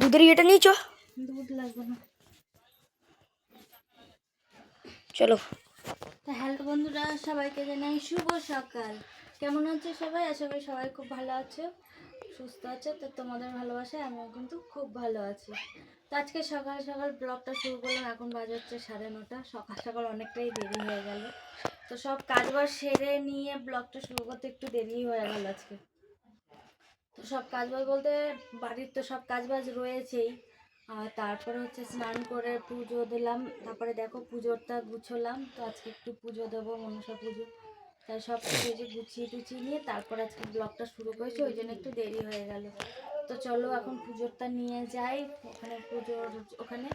দুধের ইয়েটা নিয়েছ? দুধ লাগবে না। চলো। হ্যালো বন্ধুরা সবাইকে জানাই শুভ সকাল। কেমন আছে সবাই? আশা করি সবাই খুব ভালো আছে সুস্থ আছে। তো তোমাদের ভালোবাসায় আমিও কিন্তু খুব ভালো আছি। তো আজকে সকাল সকাল ব্লগটা শুরু করলাম। এখন বাজে হচ্ছে সাড়ে নটা। সকাল সকাল অনেকটাই দেরি হয়ে গেল। তো সব কাজবাজ সেরে নিয়ে ব্লগটা শুরু করতে একটু দেরি হয়ে গেল আজকে। তো সব কাজবাজ বলতে বাড়ির তো সব কাজবাজ রয়েছেই। আর তারপরে হচ্ছে স্নান করে পুজো দিলাম। তারপরে দেখো পুজোরটা গুছোলাম। তো আজকে একটু পুজো দেবো, মনসা পুজো। তাই সব কিছু গুছিয়ে টুছিয়ে নিয়ে তারপর আজকে ব্লগটা শুরু করেছি, ওই জন্য একটু দেরি হয়ে গেল। তো চলো এখন পুজোরটা নিয়ে যাই, ওখানে পুজোর ওখানে।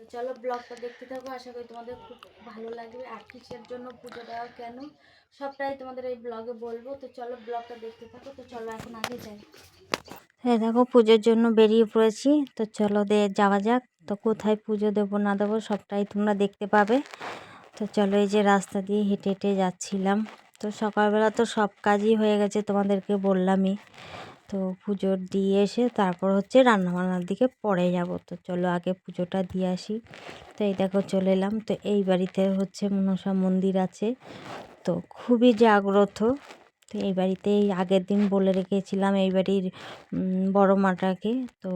তো চলো ব্লগটা দেখতে থাকো, আশা করি তোমাদের খুব ভালো লাগবে। আর কিসের জন্য পুজো দেওয়া কেন? সবটাই তোমাদের এই ব্লগে বলব। তো চলো ব্লগটা দেখতে থাকো, তো চলো এখন আগে যাই। হ্যাঁ দেখো পুজোর জন্য বেরিয়ে পড়েছি। তো চলো দে, যাওয়া যাক। তো কোথায় পুজো দেবো, না দেবো, সবটাই তোমরা দেখতে পাবে। তো চলো এই যে রাস্তা দিয়ে হেঁটে হেঁটে যাচ্ছিলাম। তো সকালবেলা তো সব কাজই হয়ে গেছে তোমাদেরকে বললামই। তো পুজো দিয়ে এসে তারপর হচ্ছে রান্নাবান্নার দিকে পরে যাব। তো চলো আগে পুজোটা দিয়ে আসি। তো এই দেখো চলে এলাম। তো এই বাড়িতে হচ্ছে মনসা মন্দির আছে। তো খুবই জাগ্রত। তো এই বাড়িতে আগের দিন বলে রেখেছিলাম এই বাড়ির বড় মাটাকে। তো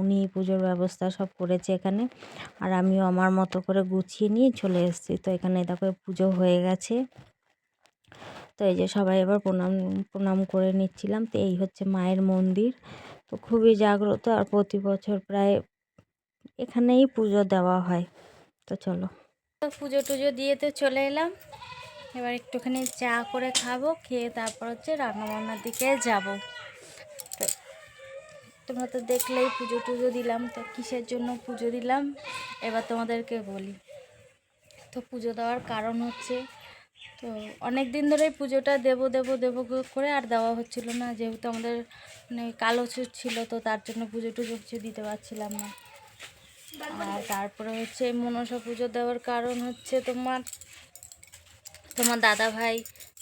উনি পুজোর ব্যবস্থা সব করেছে এখানে। আর আমিও আমার মতো করে গুছিয়ে নিয়ে চলে এসেছি। তো এখানে দেখো পুজো হয়ে গেছে। তো এই যে সবাই এবার প্রণাম প্রণাম করে নিচ্ছিলাম। তো এই হচ্ছে মায়ের মন্দির। তো খুবই জাগ্রত আর প্রতি বছর প্রায় এখানেই পুজো দেওয়া হয়। তো চলো। তো পুজো টুজো দিয়ে তো চলে এলাম। এবার একটুখানি চা করে খাব, খেয়ে তারপর হচ্ছে রান্নাবান্নার দিকে যাব। তো তোমরা তো দেখলেই পুজো টুজো দিলাম। তো কিসের জন্য পুজো দিলাম? এবার তোমাদেরকে বলি। তো পুজো দেওয়ার কারণ হচ্ছে তো অনেক দিন ধরেই পুজোটা দেব দেব দেব করে আর দেওয়া হচ্ছিল না। যেহেতু আমাদের মানে কালো ছুট ছিল, তো তার জন্য পুজো টুজো কিছু দিতে পারছিলাম না। আর তারপরে হচ্ছে এই মনসা পুজো দেওয়ার কারণ হচ্ছে তোমার তোমার দাদা ভাই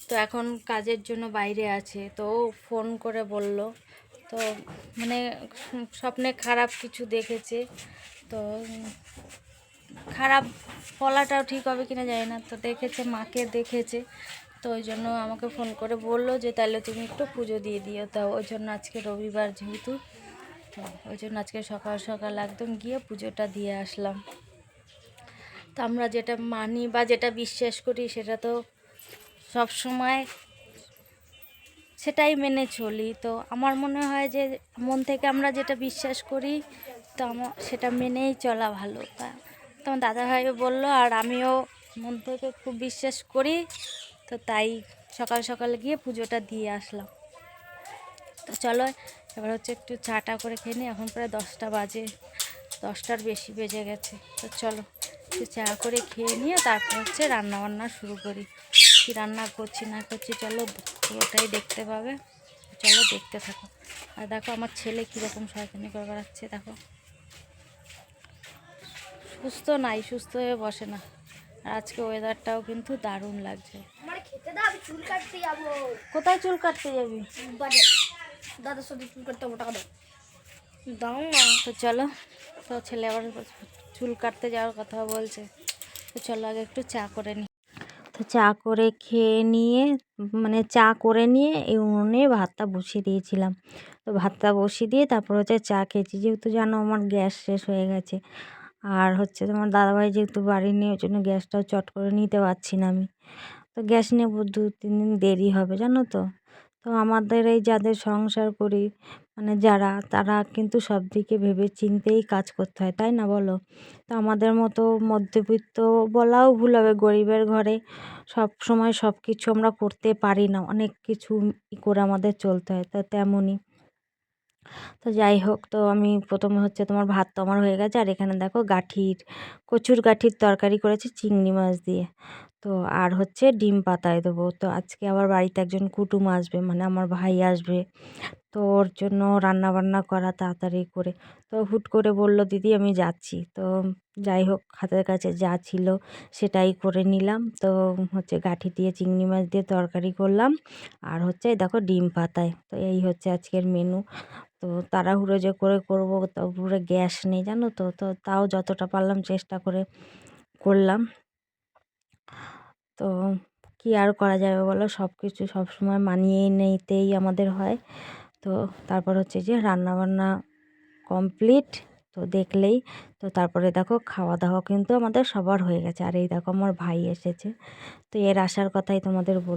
তো এখন কাজের জন্য বাইরে আছে, তো ফোন করে বলল। তো মানে স্বপ্নে খারাপ কিছু দেখেছে, তো খারাপ বলাটাও ঠিক হবে কিনা জানি না। তো দেখেছে, মাকে দেখেছে। তো ওই জন্য আমাকে ফোন করে বলল যে তাহলে তুমি একটু পুজো দিয়ে দিও। তা ওই জন্য আজকে রবিবার যেহেতু ওই জন্য আজকে সকাল সকাল একদম গিয়ে পুজোটা দিয়ে আসলাম। তো আমরা যেটা মানি বা যেটা বিশ্বাস করি, সেটা তো সব সময় সেটাই মেনে চলি। তো আমার মনে হয় যে, মন থেকে আমরা যেটা বিশ্বাস করি, তো আমার সেটা মেনেই চলা ভালো। তা তোমার দাদা ভাইও বলল, আর আমিও মন থেকে খুব বিশ্বাস করি, তো তাই সকাল সকাল গিয়ে পুজোটা দিয়ে আসলাম। তো চলো, এবার হচ্ছে একটু চাটা করে খেয়ে নিই, এখন প্রায় দশটা বাজে, দশটার বেশি বেজে গেছে। তো চলো, একটু চা করে খেয়ে নিয়ে তারপর হচ্ছে রান্না বান্না শুরু করি। কী রান্না করছি না করছি, চলো পুরোটাই দেখতে পাবে। চলো দেখতে থাকো। আর দেখো আমার ছেলে কীরকম শয়তানি করে বেড়াচ্ছে, দেখো। সুস্থ নাই সুস্থ হয়ে বসে না। আর আজকে ওয়েদারটাও কিন্তু দারুণ লাগছে। কোথায় চুল কাটতে যাবি? দাদার সাথে চুল কাটতে টাকা দাও। দাও না তো চলো তো ছেলে আবার চুল কাটতে যাওয়ার কথা বলছে। তো চলো আগে একটু চা করে নিই তো চা করে খেয়ে নিয়ে মানে চা করে নিয়ে এই উনুনে ভাতটা বসিয়ে দিয়েছিলাম। তো ভাতটা বসিয়ে দিয়ে তারপর হচ্ছে চা খেয়েছি। যেহেতু জানো আমার গ্যাস শেষ হয়ে গেছে। আর হচ্ছে তোমার দাদাভাই যেহেতু বাড়ি নিয়ে ওই জন্য গ্যাসটাও চট করে নিতে পারছি না আমি। তো গ্যাস নেব দু তিন দিন দেরি হবে, জানো তো? তো আমাদের এই যাদের সংসার করি মানে যারা, তারা কিন্তু সব দিকে ভেবে চিন্তেই কাজ করতে হয়, তাই না বলো? তো আমাদের মতো মধ্যবিত্ত বলাও ভুল হবে, গরিবের ঘরে সব সময় সব কিছু আমরা করতে পারি না, অনেক কিছু করে আমাদের চলতে হয়, তো তেমনই। তো যাই হোক তো আমি প্রথমে হচ্ছে তোমার ভাত তো আমার হয়ে গেছে। আর এখানে দেখো গাঠির, কচুর গাঠির তরকারি করেছি চিংড়ি মাছ দিয়ে। তো আর হচ্ছে ডিম পাতায় দেবো। তো আজকে আবার বাড়িতে একজন কুটুম আসবে মানে আমার ভাই আসবে। তো ওর জন্য রান্না বান্না করা তাড়াতাড়ি করে। তো হুট করে বলল, দিদি, আমি যাচ্ছি। তো যাই হোক হাতের কাছে যা ছিল সেটাই করে নিলাম। তো হচ্ছে গাঠি দিয়ে, চিংড়ি মাছ দিয়ে তরকারি করলাম। আর হচ্ছে দেখো ডিম পাতায়। তো এই হচ্ছে আজকের মেনু তো তাড়াহুড়ো যে করে করব তারপরে গ্যাস নেই, জানো তো তো তাও যতটা পারলাম চেষ্টা করে করলাম। তো কি আর করা যাবে বলো? সব কিছু সবসময় মানিয়ে নিতেই আমাদের হয়। তো তারপর হচ্ছে যে রান্নাবান্না কমপ্লিট, তো দেখলেই, তো তারপরে দেখো খাওয়া দাওয়া কিন্তু আমাদের সবার হয়ে গেছে। আর এই দেখো আমার ভাই এসেছে, তো এর আসার কথাই তোমাদের বল